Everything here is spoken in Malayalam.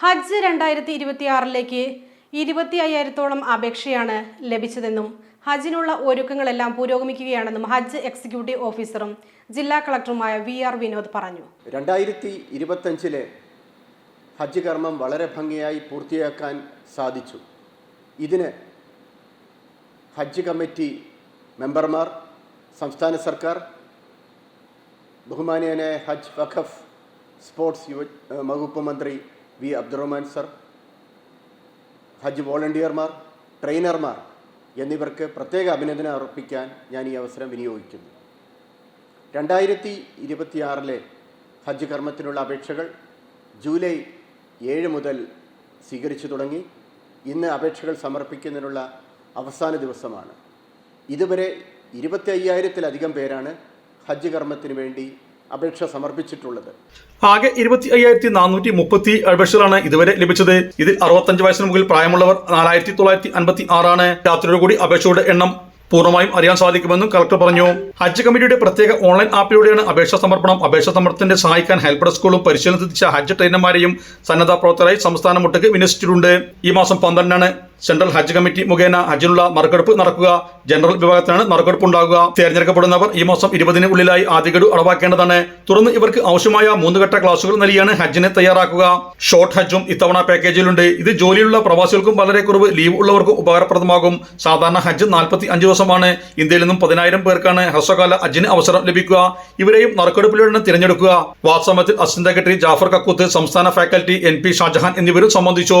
ഹജ്ജ് രണ്ടായിരത്തി ഇരുപത്തിയാറിലേക്ക് ഇരുപത്തി അയ്യായിരത്തോളം അപേക്ഷയാണ് ലഭിച്ചതെന്നും ഹജ്ജിനുള്ള ഒരുക്കങ്ങളെല്ലാം പുരോഗമിക്കുകയാണെന്നും ഹജ്ജ് എക്സിക്യൂട്ടീവ് ഓഫീസറും ജില്ലാ കളക്ടറുമായ വി ആർ വിനോദ് പറഞ്ഞു. രണ്ടായിരത്തി ഇരുപത്തഞ്ചിലെ ഹജ്ജ് കർമ്മം വളരെ ഭംഗിയായി പൂർത്തിയാക്കാൻ സാധിച്ചു. ഇതിന് ഹജ്ജ് കമ്മിറ്റി മെമ്പർമാർ സംസ്ഥാന സർക്കാർ ബഹുമാനിയനായ ഹജ്ജ് വഖഫ് സ്പോർട്സ് യുവ വകുപ്പ് മന്ത്രി വി അബ്ദുറഹ്മാൻ സർ ഹജ്ജ് വോളണ്ടിയർമാർ ട്രെയിനർമാർ എന്നിവർക്ക് പ്രത്യേക അഭിനന്ദനം അർപ്പിക്കാൻ ഞാൻ ഈ അവസരം വിനിയോഗിക്കുന്നു. രണ്ടായിരത്തി ഇരുപത്തിയാറിലെ ഹജ്ജ് കർമ്മത്തിനുള്ള അപേക്ഷകൾ ജൂലൈ ഏഴ് മുതൽ സ്വീകരിച്ചു തുടങ്ങി. ഇന്ന് അപേക്ഷകൾ സമർപ്പിക്കുന്നതിനുള്ള അവസാന ദിവസമാണ്. ഇതുവരെ ഇരുപത്തി അയ്യായിരത്തിലധികം പേരാണ് ഹജ്ജ് കർമ്മത്തിന് വേണ്ടി അപേക്ഷ സമർപ്പിച്ചിട്ടുള്ളത്. ആകെ ഇരുപത്തി അയ്യായിരത്തി നാനൂറ്റി മുപ്പത്തി അപേക്ഷകളാണ് ഇതുവരെ ലഭിച്ചത്. ഇതിൽ അറുപത്തഞ്ച് വയസ്സിന് മുകളിൽ പ്രായമുള്ളവർ നാലായിരത്തി തൊള്ളായിരത്തി അൻപത്തി ആറാണ് രാത്രിയോടുകൂടി അപേക്ഷയുടെ എണ്ണം പൂർണമായും അറിയാൻ സാധിക്കുമെന്നും കളക്ടർ പറഞ്ഞു. ഹജ്ജ് കമ്മിറ്റിയുടെ പ്രത്യേക ഓൺലൈൻ ആപ്പിലൂടെയാണ് അപേക്ഷ സമർപ്പണം. അപേക്ഷ സമർപ്പണത്തിന്റെ സഹായിക്കാൻ ഹെൽപ്പ് ഡെസ്കുകളും പരിശീലനം ഹജ്ജ് ട്രെയിനർമാരെയും സന്നദ്ധ പ്രവർത്തകരായി സംസ്ഥാനം ഒട്ടേക്ക് വിന്യസിച്ചിട്ടുണ്ട് ഈ മാസം പന്ത്രണ്ടിനാണ് സെൻട്രൽ ഹജ്ജ് കമ്മിറ്റി മുഖേന ഹജ്ജിനുള്ള നറുക്കെടുപ്പ് നടക്കുക. ജനറൽ വിഭാഗത്തിനാണ് നറുക്കെടുപ്പ് ഉണ്ടാകുക തെരഞ്ഞെടുക്കപ്പെടുന്നവർ ഈ മാസം ഇരുപതിന് ഉള്ളിലായി ആദ്യ ഗഡു അളവാക്കേണ്ടതാണ് തുടർന്ന് ഇവർക്ക് ആവശ്യമായ മൂന്ന് ഘട്ട ക്ലാസുകൾ നൽകിയാണ് ഹജ്ജിനെ തയ്യാറാക്കുക. ഷോർട്ട് ഹജ്ജും ഇത്തവണ പാക്കേജിലുണ്ട്. ഇത് ജോലിയുള്ള പ്രവാസികൾക്കും വളരെ കുറവ് ലീവ് ഉള്ളവർക്കും ഉപകാരപ്രദമാകും. സാധാരണ ഹജ്ജ് നാൽപ്പത്തി അഞ്ച് ദിവസമാണ്. ഇന്ത്യയിൽ നിന്നും പതിനായിരം പേർക്കാണ് ഹ്രസ്വകാല ഹജ്ജിന് അവസരം ലഭിക്കുക. ഇവരെയും നറുക്കെടുപ്പിലൂടെ തിരഞ്ഞെടുക്കുക. വാസ്തവത്തിൽ അസിസ്റ്റന്റ് സെക്രട്ടറി ജാഫർ കക്കൂത്ത് സംസ്ഥാന ഫാക്കൽറ്റി എൻ പി ഷാജഹാൻ എന്നിവരും സംബന്ധിച്ചു.